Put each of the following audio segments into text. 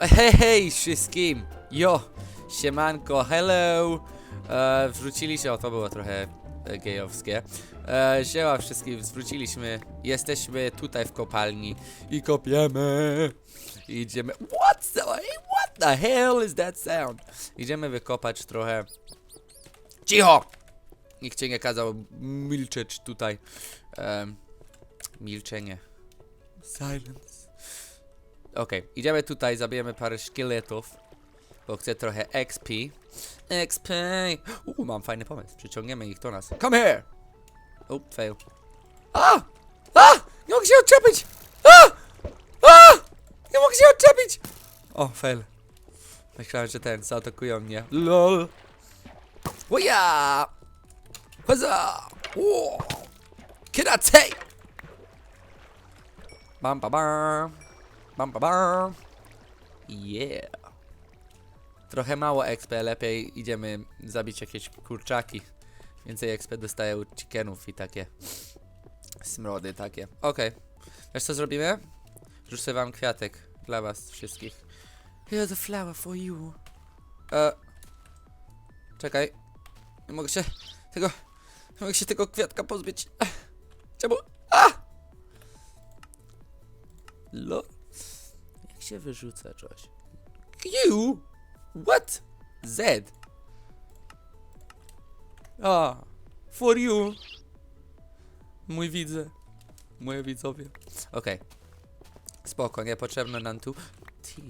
Hej, hej wszystkim! Jo! Siemanko, hello! E, wróciliśmy, o to było trochę e, gejowskie. E, wszystkim, zwróciliśmy. Jesteśmy tutaj w kopalni i kopiemy. I Idziemy. What the, what the hell is that sound? Idziemy wykopać trochę. Cicho! Nikt cię nie kazał milczeć tutaj. Em, milczenie. Silence. Okej, idziemy tutaj, zabijemy parę szkieletów, bo chcę trochę XP. XP! Uuu, mam fajny pomysł, przyciągniemy ich do nas. Come here! Oh, fail. A! A! Nie mogę się odczepić! A! A! Nie mogę się odczepić! O, fail. Myślałem, że ten, zaatakują mnie. LOL! Oja! Wow! Can I take? Bam, bam, bam. Bam, bam, bam. Yeah. Trochę mało XP, lepiej idziemy zabić jakieś kurczaki. Więcej XP dostaję od chickenów i takie smrody takie. Okej. Wiesz co zrobimy? Rzucę wam kwiatek dla was wszystkich. Here's a flower for you. E, czekaj. Nie mogę się tego... Nie mogę się tego kwiatka pozbyć. Czemu? A! Lo... Się wyrzuca coś? Q? What? Z. A, for you. Mój widzę. Moje widzowie. Okej. Spoko, niepotrzebne nam tu. T.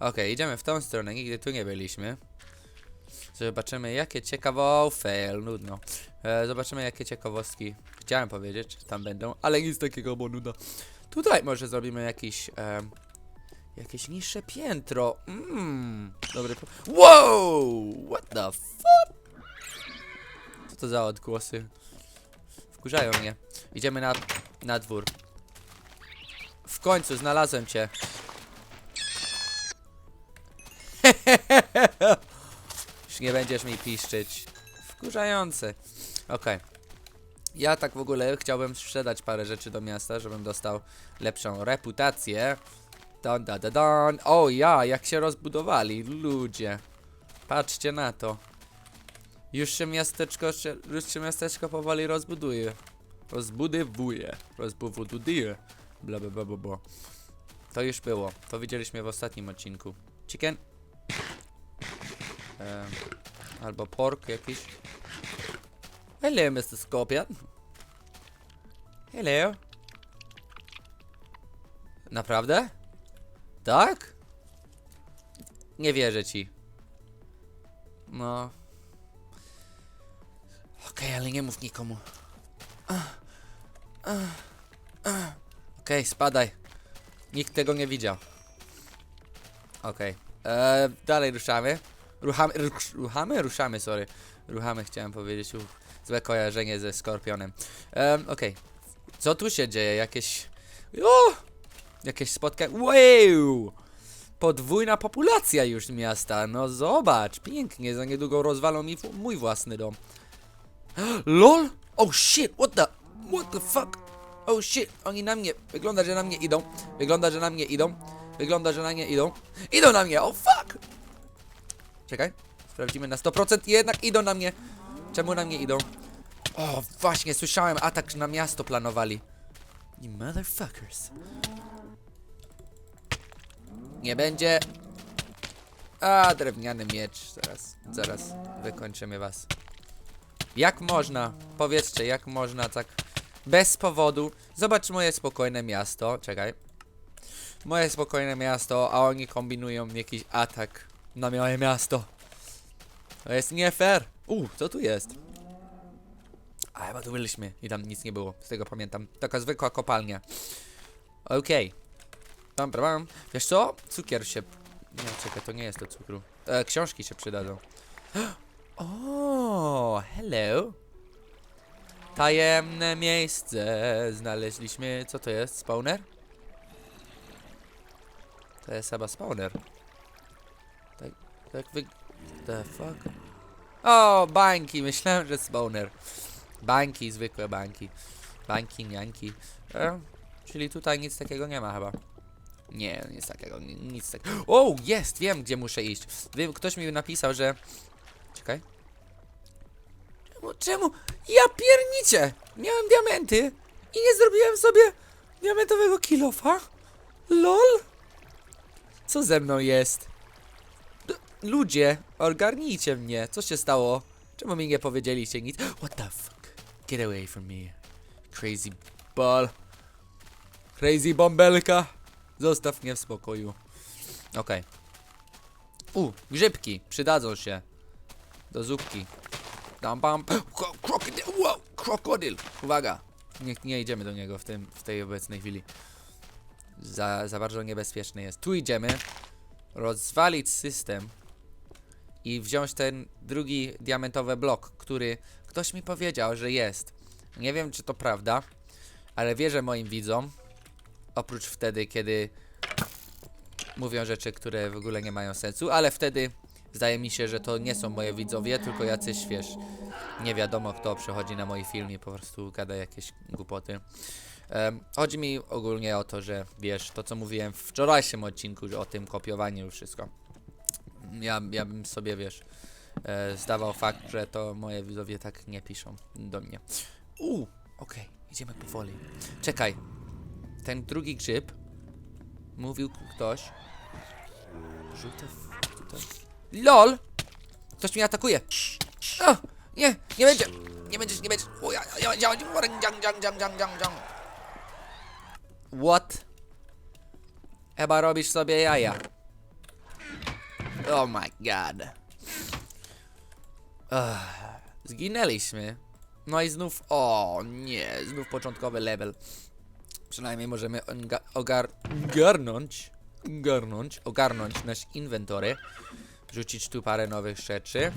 Okej, idziemy w tą stronę, nigdy tu nie byliśmy. Zobaczymy jakie ciekawo... fail, nudno. E, zobaczymy jakie ciekawostki. Chciałem powiedzieć, tam będą, ale nic takiego, bo nuda. Tutaj może zrobimy jakiś... em, jakieś niższe piętro. Mmm, dobry. Wow! What the fuck? Co to za odgłosy? Wkurzają mnie. Idziemy na, na dwór. W końcu znalazłem cię. Już nie będziesz mi piszczyć. Wkurzające. Okej. Ja tak w ogóle chciałbym sprzedać parę rzeczy do miasta, żebym dostał lepszą reputację. Don, da, da, don. O ja, jak się rozbudowali, ludzie. Patrzcie na to. Już się miasteczko, już się miasteczko powoli rozbuduje. Rozbudowuje. Rozbuduje. Bla, bla, bla, bla, bla. To już było. To widzieliśmy w ostatnim odcinku. Chicken. Em, albo pork jakiś. Hello, Mr. Scorpion. Hello. Naprawdę? Tak? Nie wierzę ci. No. Okej, ale nie mów nikomu. Okej, spadaj. Nikt tego nie widział. Okej. Eee, Dalej ruszamy. Ruchamy, ruch, ruchamy? Ruszamy, sorry. Ruchamy, chciałem powiedzieć. Uf, złe kojarzenie ze skorpionem. Ehm, Okej. Co tu się dzieje? Jakieś... O! Jakieś spotkanie. Wow! Podwójna populacja już miasta. No zobacz, pięknie. Za niedługo rozwalą mi mój własny dom. LOL! Oh shit, what the... What the fuck? Oh shit, oni na mnie... Wygląda, że na mnie idą. Wygląda, że na mnie idą. Wygląda, że na mnie idą. Idą na mnie, oh fuck! Czekaj, sprawdzimy na 100% i jednak idą na mnie. Czemu na mnie idą? O, właśnie, słyszałem atak na miasto planowali. You motherfuckers. Nie będzie. A, drewniany miecz. Zaraz, zaraz wykończymy was. Jak można? Powiedzcie, jak można tak bez powodu. Zobacz moje spokojne miasto. Czekaj. Moje spokojne miasto, a oni kombinują jakiś atak na moje miasto. To jest nie fair. U, co tu jest? A chyba tu byliśmy i tam nic nie było. Z tego pamiętam. Taka zwykła kopalnia. Okej. Dobra, mam. Wiesz co? Cukier się... Nie, czekaj, to nie jest do cukru. E, książki się przydadzą. O, hello. Tajemne miejsce znaleźliśmy. Co to jest? Spawner? To jest chyba spawner. Tak, tak wy... The fuck? O, bańki. Myślałem, że spawner. Bańki, zwykłe bańki. Bańki, niańki. E, czyli tutaj nic takiego nie ma chyba. Nie, nic takiego, ni- nic takiego. O, jest, wiem gdzie muszę iść. Ktoś mi napisał, że... Czekaj. Czemu, czemu? Ja piernicie! Miałem diamenty i nie zrobiłem sobie diamentowego kilofa? LOL? Co ze mną jest? Ludzie, ogarnijcie mnie. Co się stało? Czemu mi nie powiedzieliście nic? What the fuck? Get away from me. Crazy ball. Crazy bąbelka. Zostaw mnie w spokoju. Okej. U, grzybki. Przydadzą się. Do zupki. Bam. Kro- Krokodyl. Wow, krokodyl. Uwaga. Nie, nie idziemy do niego w, tym, w tej obecnej chwili. Za, za bardzo niebezpieczny jest. Tu idziemy. Rozwalić system. I wziąć ten drugi diamentowy blok, który ktoś mi powiedział, że jest. Nie wiem, czy to prawda, ale wierzę moim widzom. Oprócz wtedy, kiedy mówią rzeczy, które w ogóle nie mają sensu, ale wtedy zdaje mi się, że to nie są moje widzowie, tylko jacyś, wiesz, nie wiadomo kto przychodzi na mój film i po prostu gada jakieś głupoty. Em, chodzi mi ogólnie o to, że wiesz, to co mówiłem w wczorajszym odcinku, że o tym kopiowaniu i wszystko. Ja, ja bym sobie, wiesz, e, zdawał fakt, że to moje widzowie tak nie piszą do mnie. U, okej, idziemy powoli. Czekaj, ten drugi grzyb mówił ktoś. Żółte tutaj. LOL! Ktoś mnie atakuje! O, nie, nie będzie! Nie będziesz, nie będziesz! What? Chyba robisz sobie jaja. Oh my god. Ugh, zginęliśmy. No i znów, o nie, znów początkowy level. Przynajmniej możemy ogarnąć, ogarnąć, ogarnąć nasz inwentory. Rzucić tu parę nowych rzeczy.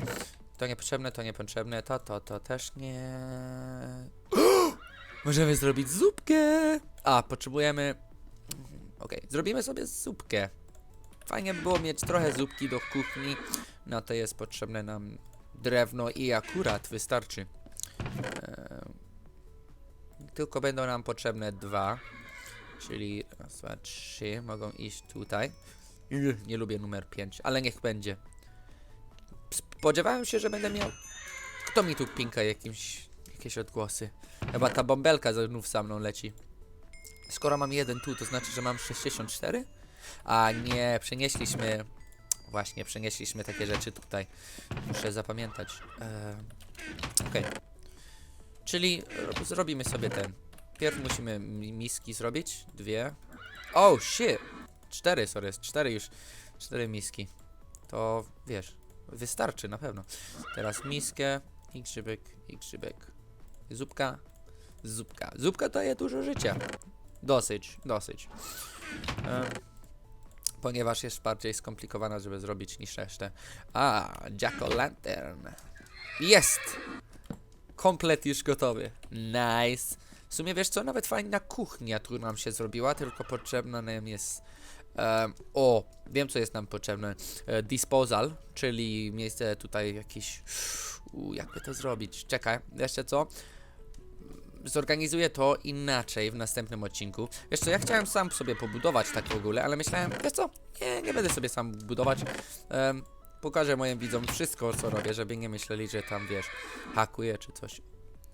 To niepotrzebne, to niepotrzebne, to, to, to też nie. Możemy zrobić zupkę. A, potrzebujemy. Okej, zrobimy sobie zupkę. Fajnie by było mieć trochę zupki do kuchni. Na to jest potrzebne nam drewno i akurat wystarczy. Eee, tylko będą nam potrzebne dwa. Czyli raz, dwa, trzy. Mogą iść tutaj. Nie lubię numer 5, ale niech będzie. Spodziewałem się, że będę miał. Kto mi tu pinka jakimś. jakieś odgłosy? Chyba ta bąbelka znów za mną leci. Skoro mam jeden tu, to znaczy, że mam 64? A nie, przenieśliśmy. Właśnie, przenieśliśmy takie rzeczy tutaj. Muszę zapamiętać. Eee, Okej. Czyli ro- zrobimy sobie ten. Pierw musimy mi- miski zrobić. Dwie. Oh shit! Cztery, sorry, jest cztery już. Cztery miski. To wiesz, wystarczy na pewno. Teraz miskę i grzybek, i grzybek. Zupka, zupka. Zupka daje dużo życia. Dosyć, dosyć. Em, ponieważ jest bardziej skomplikowana, żeby zrobić niż resztę. A, Jack Lantern. Jest! Komplet już gotowy. Nice. W sumie wiesz co, nawet fajna kuchnia tu nam się zrobiła, tylko potrzebna nam jest... em, o, wiem co jest nam potrzebne. E, disposal, czyli miejsce tutaj jakieś... Jakby to zrobić? Czekaj, jeszcze co? zorganizuję to inaczej w następnym odcinku. Wiesz co, ja chciałem sam sobie pobudować tak w ogóle, ale myślałem, wiesz co, nie, nie będę sobie sam budować. Em, pokażę moim widzom wszystko, co robię, żeby nie myśleli, że tam, wiesz, hakuję czy coś.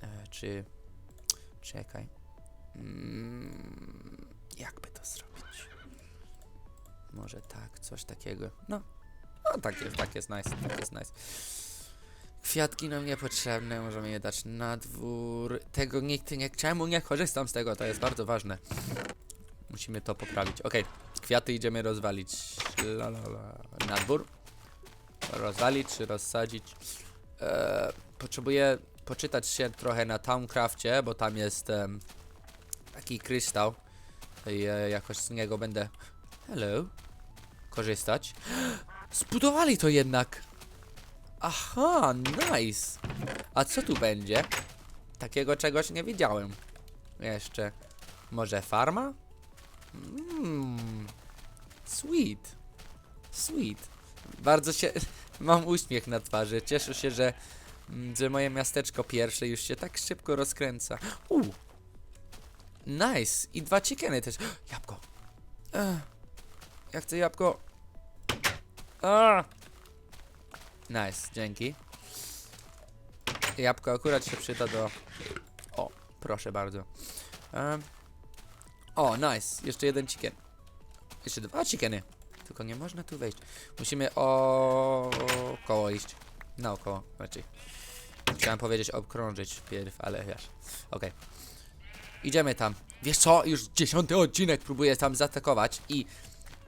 E, czy... Czekaj. Mm, jakby to zrobić? Może tak, coś takiego. No, no tak jest, tak jest nice, tak jest nice. Kwiatki nam niepotrzebne, możemy je dać na dwór. Tego nikt nie. Czemu nie korzystam z tego? To jest bardzo ważne. Musimy to poprawić. Okej, kwiaty idziemy rozwalić. La, la, la. Na dwór. Rozwalić czy rozsadzić. Eee, potrzebuję poczytać się trochę na Towncrafcie, bo tam jest em, taki kryształ. I e, jakoś z niego będę. Hello. Korzystać. Zbudowali to jednak! Aha, nice. A co tu będzie? Takiego czegoś nie widziałem. Jeszcze. Może farma? Mmm. Sweet. Sweet. Bardzo się. Mam uśmiech na twarzy. Cieszę się, że, mm, że moje miasteczko pierwsze już się tak szybko rozkręca. U. Nice. I dwa chickeny też. Jabłko. Ech, Ja chcę jabłko. Nice, dzięki. Jabłko akurat się przyda do... O, proszę bardzo. Em, o, nice. Jeszcze jeden chicken. Jeszcze dwa chickeny. Tylko nie można tu wejść. Musimy o koło iść. Naokoło raczej. Chciałem powiedzieć okrążyć pierw, ale wiesz. Okej. Idziemy tam. Wiesz co? Już dziesiąty odcinek próbuję tam zaatakować i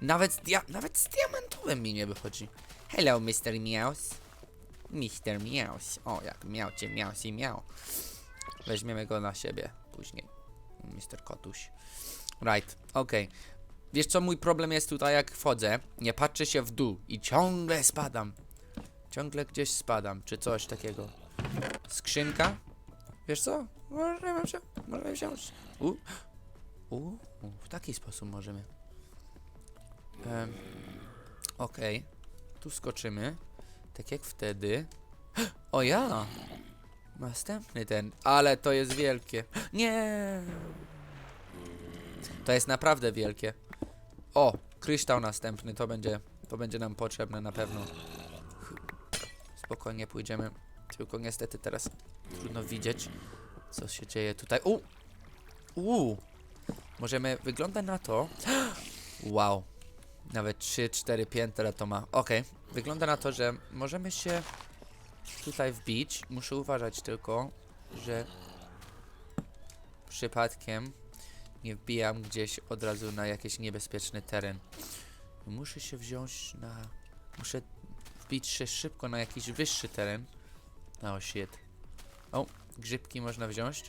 nawet dia nawet z diamentowym mi nie wychodzi. Hello, Mr. Meows. Mr. Meows. O, jak miał cię, miaus i miał. Weźmiemy go na siebie później. Mr. Kotuś. Right, okej. Wiesz co, mój problem jest tutaj, jak wchodzę, nie patrzę się w dół i ciągle spadam. Ciągle gdzieś spadam, czy coś takiego. Skrzynka? Wiesz co? Możemy wziąć. Możemy wziąć. U. U. W taki sposób możemy. Em, Okej. Tu skoczymy. Tak jak wtedy. O ja! Następny ten. Ale to jest wielkie. Nie! To jest naprawdę wielkie. O! Kryształ następny. To będzie, to będzie nam potrzebne na pewno. Spokojnie pójdziemy. Tylko niestety teraz trudno widzieć, co się dzieje tutaj. U! U! Możemy, wygląda na to... Wow. Nawet 3-4 piętra to ma. Okej. Wygląda na to, że możemy się tutaj wbić. Muszę uważać tylko, że przypadkiem nie wbijam gdzieś od razu na jakiś niebezpieczny teren. Muszę się wziąć na... Muszę wbić się szybko na jakiś wyższy teren. Oh shit. O, grzybki można wziąć.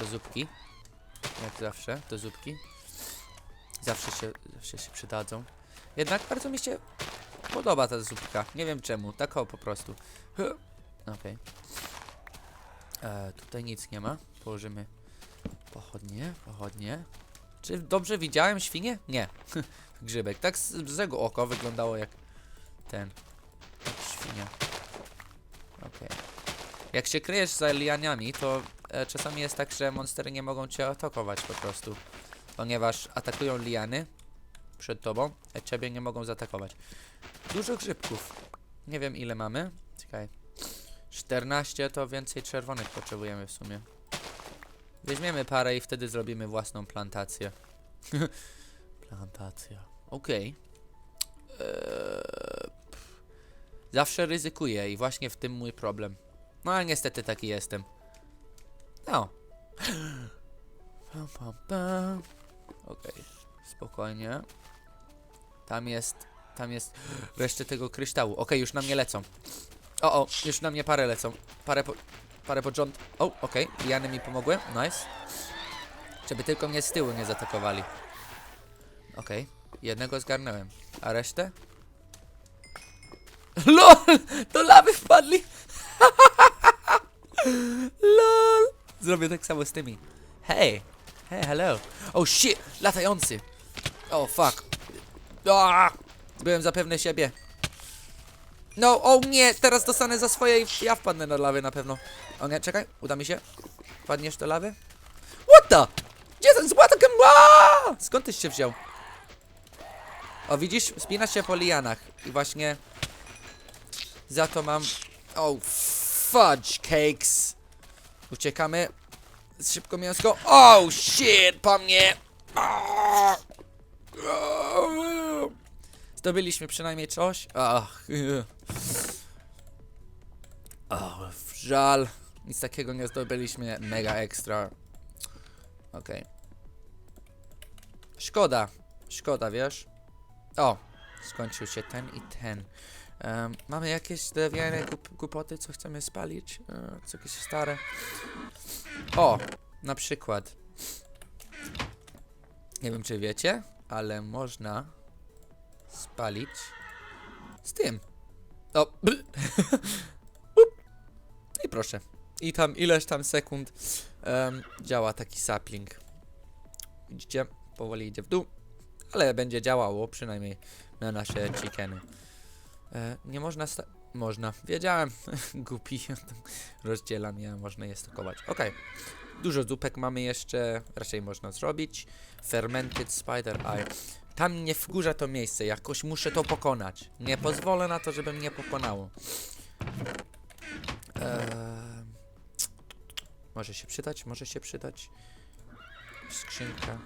Do zupki. Jak zawsze, do zupki. Zawsze się, zawsze się przydadzą. Jednak bardzo mi się podoba ta zupka. Nie wiem czemu, tak o po prostu. Okej. E, Tutaj nic nie ma. Położymy pochodnie, pochodnie. Czy dobrze widziałem świnię? Nie. Grzybek. Tak z złego oko wyglądało jak ten. Jak świnia. Okej. Jak się kryjesz za lianiami, to e, czasami jest tak, że monstery nie mogą cię atakować po prostu. Ponieważ atakują liany przed tobą, a ciebie nie mogą zaatakować. Dużo grzybków. Nie wiem ile mamy. Czekaj. 14 to więcej czerwonych potrzebujemy w sumie. Weźmiemy parę i wtedy zrobimy własną plantację. Plantacja. Okej. Eee, pff. Zawsze ryzykuję i właśnie w tym mój problem. No ale niestety taki jestem. No. Pam, pam, pam. Okej, spokojnie. Tam jest, tam jest resztę tego kryształu. Okej, już na mnie lecą. O, o, już na mnie parę lecą. Parę po, parę pod rząd. O, okej, liany mi pomogły, nice. Żeby tylko mnie z tyłu nie zaatakowali. Okej, jednego zgarnąłem. A resztę? LOL! Do lawy wpadli! LOL! Zrobię tak samo z tymi. Hej! Hey, hello! Oh shit! Latający! Oh fuck! Ah! Byłem zapewny siebie. No, o nie! Teraz dostanę za swoje i ja wpadnę do lawy na pewno. O nie, czekaj, uda mi się. Wpadniesz do lawy? What the? Gdzie ten złatakiem? Skąd tyś się wziął? O, widzisz? Spinasz się po lianach. I właśnie... Za to mam... Oh, fudge cakes! Uciekamy. Szybko mięsko. Oh, shit! Po mnie! Zdobyliśmy przynajmniej coś. Ach. Oh, żal. Nic takiego nie zdobyliśmy. Mega ekstra. Okej. Szkoda. Szkoda, wiesz? O, skończył się ten i ten. Em, mamy jakieś drewniane głup głupoty, co chcemy spalić? E, co jakieś stare? O, na przykład. Nie wiem, czy wiecie, ale można spalić z tym. O. I proszę. I tam ileś tam sekund em, działa taki sapling. Widzicie? Powoli idzie w dół, ale będzie działało przynajmniej na nasze chickeny. E, nie można sta- Można. Wiedziałem. Głupi. Rozdzielam je, można je stokować. Okej. Dużo zupek mamy jeszcze. Raczej można zrobić. Fermented Spider Eye. Tam mnie wkurza to miejsce, jakoś muszę to pokonać. Nie pozwolę na to, żeby mnie pokonało. Eee, może się przydać, może się przydać. Skrzynka.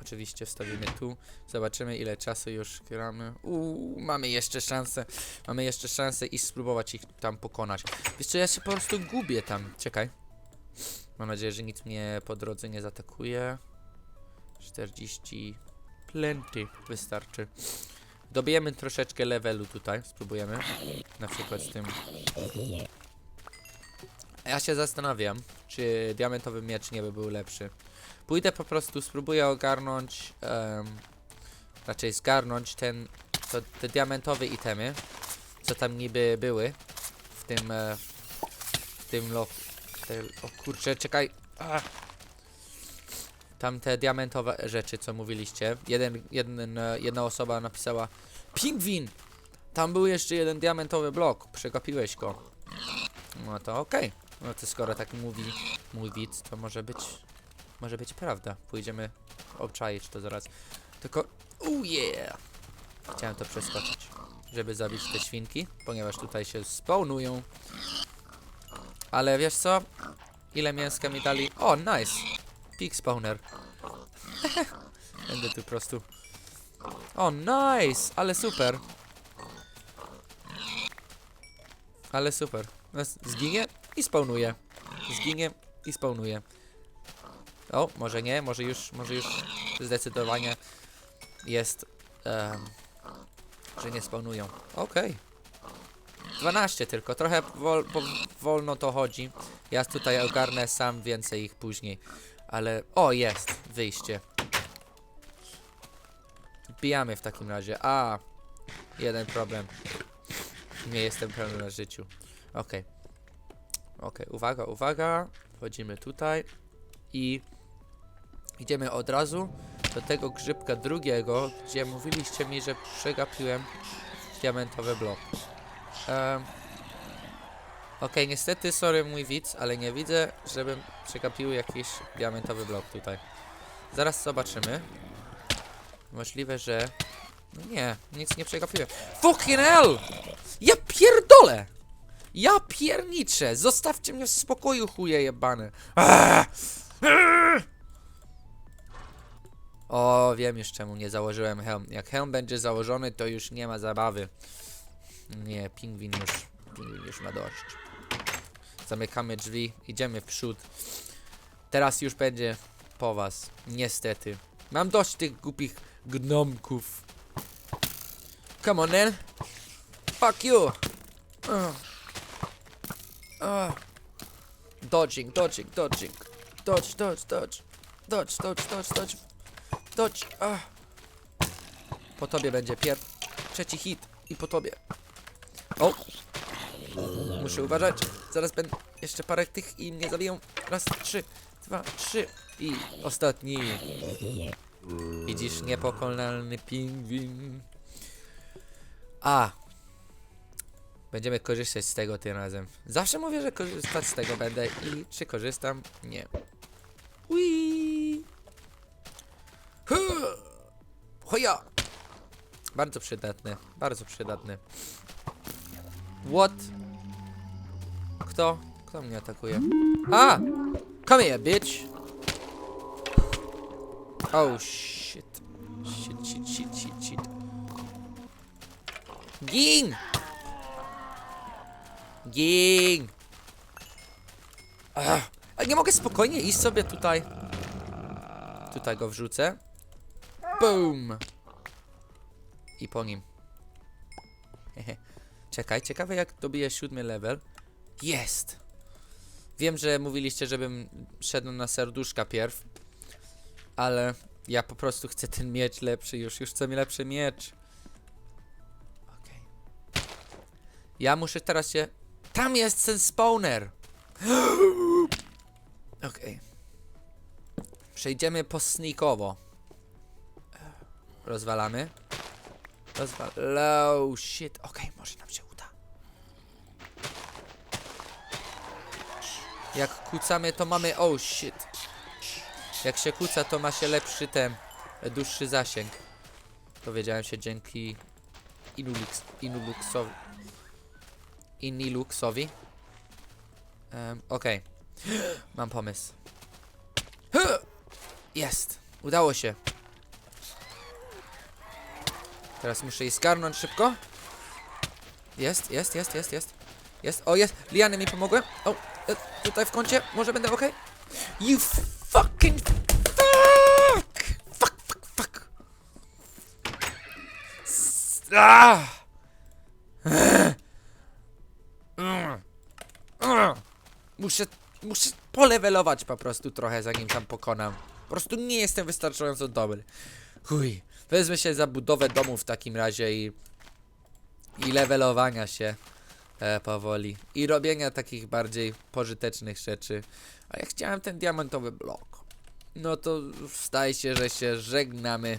Oczywiście wstawimy tu. Zobaczymy ile czasu już gramy. Uuu, mamy jeszcze szansę. Mamy jeszcze szansę i spróbować ich tam pokonać. Wiesz co, ja się po prostu gubię tam. Czekaj. Mam nadzieję, że nikt mnie po drodze nie zaatakuje. 40. Plenty wystarczy. Dobijemy troszeczkę levelu tutaj. Spróbujemy. Na przykład z tym. Ja się zastanawiam, czy diamentowy miecz nie by był lepszy. Pójdę po prostu, spróbuję ogarnąć, em, raczej zgarnąć ten, to, te diamentowe itemy, co tam niby były w tym, e, w tym lo... O kurczę, czekaj. Ah. Tam te diamentowe rzeczy, co mówiliście. Jeden, jeden, e, jedna osoba napisała Pingwin! Tam był jeszcze jeden diamentowy blok, przegapiłeś go. No to okej. No to skoro tak mówi mój widz, to może być może być prawda. Pójdziemy obczaić to zaraz. Tylko, oh yeah! Chciałem to przeskoczyć, żeby zabić te świnki, ponieważ tutaj się spawnują. Ale wiesz co? Ile mięska mi dali? O, nice! Pig spawner. Będę tu po prostu... O, nice! Ale super! Ale super. No, Zginie i spawnuje. Zginie i spawnuje. O, może nie, może już, może już zdecydowanie jest, em, że nie spawnują. Okej. 12 tylko, trochę wol, wolno to chodzi. Ja tutaj ogarnę sam więcej ich później. Ale, o jest, wyjście. Wbijamy w takim razie. A, jeden problem. Nie jestem pełny na życiu. Okej. Okej, uwaga, uwaga. Wchodzimy tutaj i idziemy od razu do tego grzybka drugiego, gdzie mówiliście mi, że przegapiłem diamentowy blok. Um, Okej, niestety, sorry mój widz, ale nie widzę, żebym przegapił jakiś diamentowy blok tutaj. Zaraz zobaczymy. Możliwe, że... No nie, nic nie przegapiłem. Fucking hell! Ja pierdolę! Ja pierniczę! Zostawcie mnie w spokoju, chuje jebane! O, wiem już czemu nie założyłem hełm. Jak hełm będzie założony, to już nie ma zabawy. Nie, pingwin już, pingwin już ma dość. Zamykamy drzwi, idziemy w przód. Teraz już będzie po was, niestety. Mam dość tych głupich gnomków. Come on, then. Fuck you. Ugh. Ugh. Dodging, dodging, dodging. Dodge, dodge, dodge. Dodge, dodge, dodge, dodge. Dodge. Ach. Po tobie będzie pier... Trzeci hit. I po tobie. O! Muszę uważać. Zaraz będę... Jeszcze parę tych i mnie zabiją. Raz, trzy, dwa, trzy. I ostatni. Widzisz, niepokonalny pingwin. A. Będziemy korzystać z tego tym razem. Zawsze mówię, że korzystać z tego będę i czy korzystam? Nie. Ui. Hoja! Bardzo przydatne, bardzo przydatne. What? Kto? Kto mnie atakuje? A! Come here, bitch! Oh shit. Shit, shit, shit, shit, shit. Gin! Gin! Ach, a nie mogę spokojnie iść sobie tutaj. Tutaj go wrzucę. Boom! I po nim. Czekaj, ciekawe jak dobiję siódmy level. Jest! Wiem, że mówiliście, żebym szedł na serduszka pierw. Ale ja po prostu chcę ten miecz lepszy już. Już chcę mi lepszy miecz. Okej. Ja muszę teraz się... Tam jest ten spawner! Okej. Przejdziemy po sneakowo. Rozwalamy. Rozwal... Low shit. Okej, może nam się uda. Jak kucamy, to mamy... Oh shit. Jak się kuca, to ma się lepszy ten... e, dłuższy zasięg. Dowiedziałem się dzięki Inulux, Inuluxowi. Iniluxowi. Um, Okej. Mam pomysł. Jest! Udało się. Teraz muszę jej skarnąć szybko. Jest, jest, jest, jest, jest. Jest, o jest, liany mi pomogły. O, e, tutaj w kącie, może będę ok? You fucking fuck! Fuck, fuck, fuck! Ah! Muszę, muszę polewelować po prostu trochę, zanim tam pokonam. Po prostu nie jestem wystarczająco dobry. Chuj, wezmę się za budowę domu w takim razie i... I levelowania się e, powoli. I robienia takich bardziej pożytecznych rzeczy. A ja chciałem ten diamentowy blok. No to zdaje się, że się żegnamy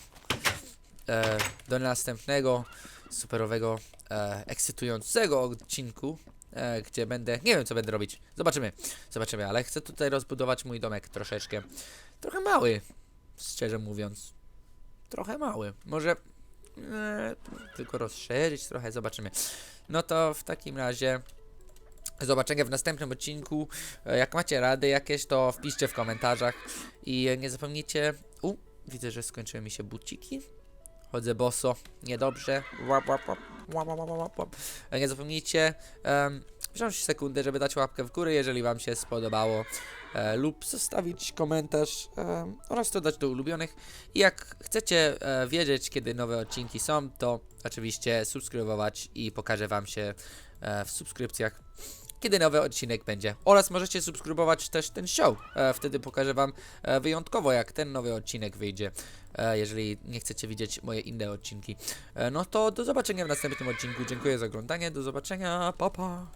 e, do następnego superowego, e, ekscytującego odcinku, e, gdzie będę, nie wiem co będę robić, zobaczymy, zobaczymy, ale chcę tutaj rozbudować mój domek troszeczkę, trochę mały, szczerze mówiąc, trochę mały, może e, tylko rozszerzyć trochę, zobaczymy. No to w takim razie zobaczenia w następnym odcinku. E, Jak macie rady jakieś, to wpiszcie w komentarzach. I nie zapomnijcie. U, widzę, że skończyły mi się buciki. Chodzę boso, niedobrze. Łap, łap, łap, łap, łap, łap, łap. E, Nie zapomnijcie um, wziąć sekundę, żeby dać łapkę w górę, jeżeli Wam się spodobało. E, lub zostawić komentarz em, oraz dodać do ulubionych. I jak chcecie e, wiedzieć, kiedy nowe odcinki są, to oczywiście subskrybować i pokażę Wam się e, w subskrypcjach, kiedy nowy odcinek będzie. Oraz możecie subskrybować też ten show. E, wtedy pokażę wam e, wyjątkowo, jak ten nowy odcinek wyjdzie. E, jeżeli nie chcecie widzieć moje inne odcinki. E, no to do zobaczenia w następnym odcinku. Dziękuję za oglądanie. Do zobaczenia. Pa, pa.